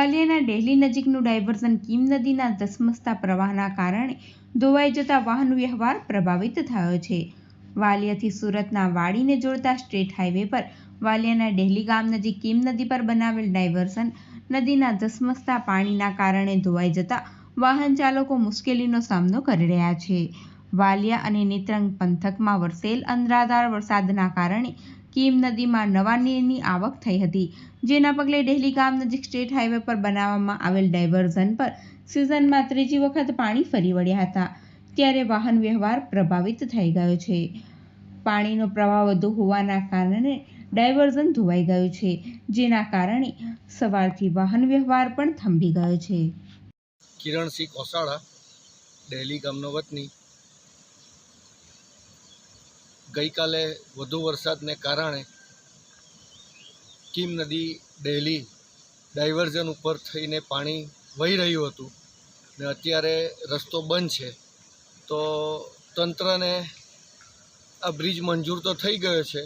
નદીનું diversion Kim નદીના ધસમસતા પ્રવાહના કારણે ધોવાઈ જતા વાહન વ્યવહાર પ્રભાવિત થયો છે. વાલિયાથી સુરતના વાડીને જોડતા સ્ટેટ હાઈવે પર વાલિયાના ડેહલી ગામ નજીક કિમ નદી પર બનાવેલ ડાયવર્ઝન નદીના ધસમસતા પાણીના કારણે ધોવાઈ જતા વાહન ચાલકો મુશ્કેલીનો સામનો કરી રહ્યા છે. વાલિયા અને નેત્રંગ પંથકમાં વરસેલ અનરાધાર વરસાદના કારણે કીમ નદીમાં નવા નીરની આવક થઈ હતી, જેના પગલે ડેહલી ગામ નજીક સ્ટેટ હાઈવે પર બનાવવામાં આવેલ ડાયવર્ઝન પર સિઝનમાં ત્રીજી વખત પાણી ફરી વળ્યા હતા, ત્યારે વાહન વ્યવહાર પ્રભાવિત થઈ ગયો છે. પાણીનો પ્રવાહ વધુ હોવાના કારણે ડાયવર્ઝન ધોવાઈ ગયું છે, જેના કારણે સવારથી વાહન વ્યવહાર પણ થંભી ગયો છે. કિરણસિંહ કોસાળા ડેલી ગામનો વતની ગઈકાલે વધુ વરસાદને કારણે કીમ નદી ડેલી ડાયવર્ઝન ઉપર થઈને પાણી વહી રહ્યું હતું ને અત્યારે રસ્તો બંધ છે, તો તંત્રને આ બ્રિજ મંજૂર તો થઈ ગયો છે,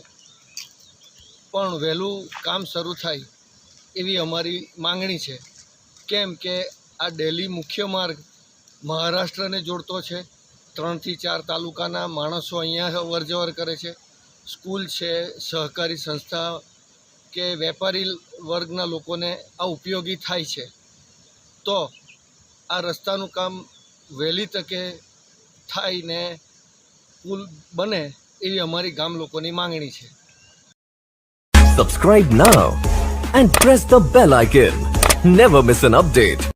પણ વહેલું કામ શરૂ થાય એવી અમારી માંગણી છે. કેમ કે આ ડેલી મુખ્ય માર્ગ મહારાષ્ટ્રને જોડતો છે ત્રણથી ચાર તાલુકાના માણસો અહીંયા અવરજવર કરે છે. સ્કૂલ છે, સહકારી સંસ્થા કે વેપારી વર્ગના લોકોને આ ઉપયોગી થાય છે. તો આ રસ્તાનું કામ વહેલી તકે થાય ને પુલ બને એવી અમારી ગામ લોકોની માંગણી છે. Subscribe now and press the bell icon never miss an update.